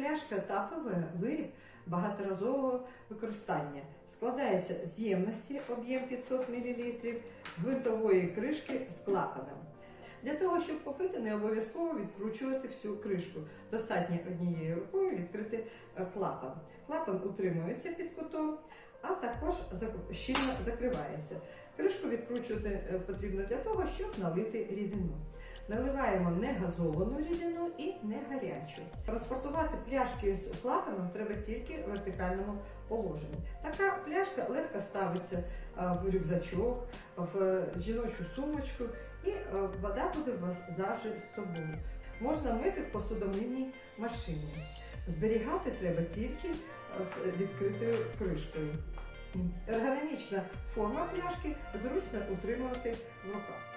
пляшка тапове виріб багаторазового використання. Складається з ємності об'єм 500 мл, гвинтової кришки з клапаном. Для того, щоб попити, не обов'язково відкручувати всю кришку. Достатньо однією рукою відкрити е, клапан. Клапан утримується під кутом, а також щільно закривається. Кришку відкручувати е, потрібно для того, щоб налити рідину. Наливаємо не газовану рідину не гарячу. Транспортувати пляшки з клапаном треба тільки в вертикальному положенні. Така пляшка легко ставиться е, в рюкзачок, в жіночу сумочку, і е, вода буде у вас завжди з собою. Можна мити в посудомийній машині. Зберігати треба тільки е, з відкритою кришкою. Ергономічна форма пляшки зручно утримувати в руках.